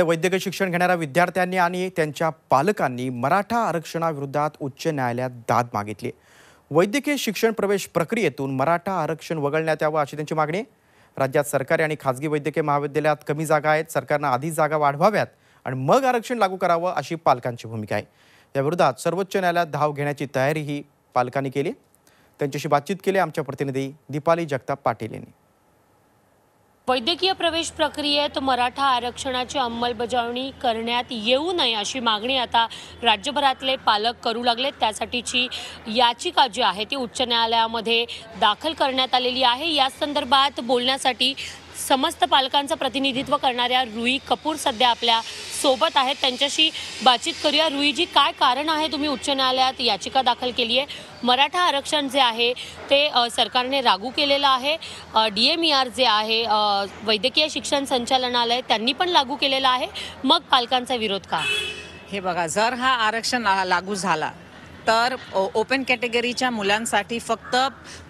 वैद्यकीय शिक्षण घेणाऱ्या विद्यार्थ्यांनी आणि त्यांच्या पालकांनी मराठा आरक्षणाविरोधात उच्च न्यायालयात दाद मागितली. वैद्यकीय शिक्षण प्रवेश प्रक्रियेतून मराठा आरक्षण वगळण्यात यावं अशी त्यांची मागणी. राज्यात सरकारी आणि खाजगी वैद्यकीय महाविद्यालयात कमी जागा आहेत सरकारनं आधी जागा वाढवाव्यात आणि मग आरक्षण लागू करावं अशी पालकांची भूमिका आहे. याविरोधात सर्वोच्च न्यायालयात धाव घेण्याची तयारीही पालकांनी केली. त्यांच्याशी बातचीत केली आमच्या प्रतिनिधी दीपाली जगताप पाटील यांनी. वैद्यकीय प्रवेश प्रक्रियेत मराठा आरक्षणाची अंमलबजावणी करण्यात येऊ नये अशी मागणी आता राज्यभरातले पालक करू लागलेत. त्यासाठीची याचिका जी आहे ती उच्च न्यायालयामध्ये दाखल करण्यात आलेली आहे. या संदर्भात बोलण्यासाठी समस्त पालकांचं प्रतिनिधित्व करणाऱ्या रुई कपूर सध्या आपल्या सोबत आहेत. त्यांच्याशी बातचीत करूया. रुईजी काय कारण आहे तुम्ही उच्च न्यायालयात याचिका दाखल केली आहे? मराठा आरक्षण जे आहे ते सरकारने लागू केलेलं आहे. D M E R J आहे वैद्यकीय शिक्षण संचालनालय त्यांनी पण लागू केलेलं आहे. मग पालकांचा विरोध का? हे बघा जर हा आरक्षण लागू झाला तर ओपन कॅटेगरीच्या मुलांसाठी फक्त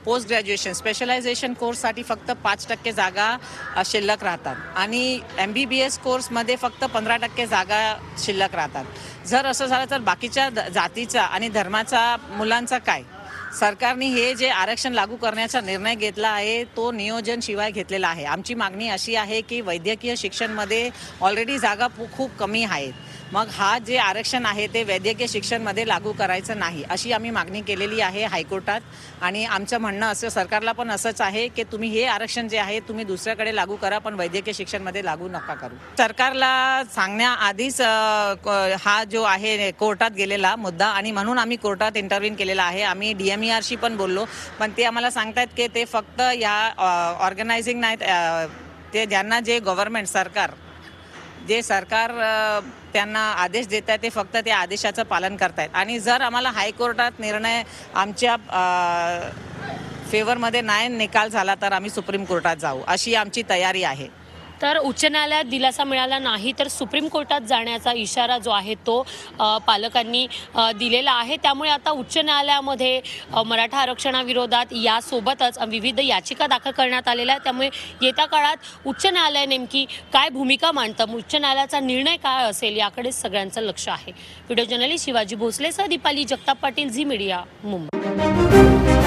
पोस्ट ग्रॅज्युएशन स्पेशलायझेशन कोर्ससाठी फक्त पाच टक्के जागा शिल्लक राहतात. आणि एम बी बी एस कोर्समध्ये फक्त पंधरा टक्के जागा शिल्लक राहतात. जर असं झालं तर बाकीच्या द- जातीचा आणि धर्माचा मुलांचा काय? सरकारने हे जे आरक्षण लागू करण्याचा निर्णय घेतला आहे तो नियोजन शिवाय घेतलेला आहे. आमची मागणी अशी आहे की वैद्यकीय शिक्षणमध्ये ऑलरेडी जागा पु- खूप कमी आहेत. मग हा जे आरक्षण आहे ते वैद्यकीय शिक्षणमध्ये लागू करायचं नाही अशी आम्ही मागणी केलेली आहे हायकोर्टात. आणि आमचं म्हणणं असं सरकारला पण असंच आहे की तुम्ही हे आरक्षण जे आहे तुम्ही दुसऱ्याकडे लागू करा पण वैद्यकीय शिक्षणमध्ये लागू नका करू. सरकारला सांगण्याआधीच क- हा जो आहे कोर्टात गेलेला मुद्दा आणि म्हणून आम्ही कोर्टात इंटरव्ह्यून केलेला आहे. आम्ही डी एम शी पण बोललो पण ते आम्हाला सांगतायत की ते फक्त या ऑर्गनायझिंग नाहीत ते ज्यांना जे गव्हर्नमेंट सरकार जे सरकार त्यांना आदेश देत आहे ते फक्त त्या आदेशाचं पालन करतायत आणि जर आम्हाला हायकोर्टात निर्णय आमच्या फेवरमध्ये नाही निकाल झाला तर आम्ही सुप्रीम कोर्टात जाऊ अशी आमची तयारी आहे. तर उच्च न्यायालयात दिलासा मिळाला नाही तर सुप्रीम कोर्टात जाण्याचा इशारा जो आहे तो पालकांनी दिलेला आहे. त्यामुळे आता उच्च न्यायालयामध्ये मराठा आरक्षणाविरोधात यासोबतच विविध याचिका दाखल करण्यात आलेल्या आहेत. त्यामुळे येत्या काळात उच्च न्यायालय नेमकी काय भूमिका मांडतं उच्च न्यायालयाचा निर्णय काय असेल याकडे सगळ्यांचं लक्ष आहे. व्हिडिओ जर्नलिस्ट शिवाजी भोसलेसह दीपाली जगताप पाटील झी मीडिया मुंबई.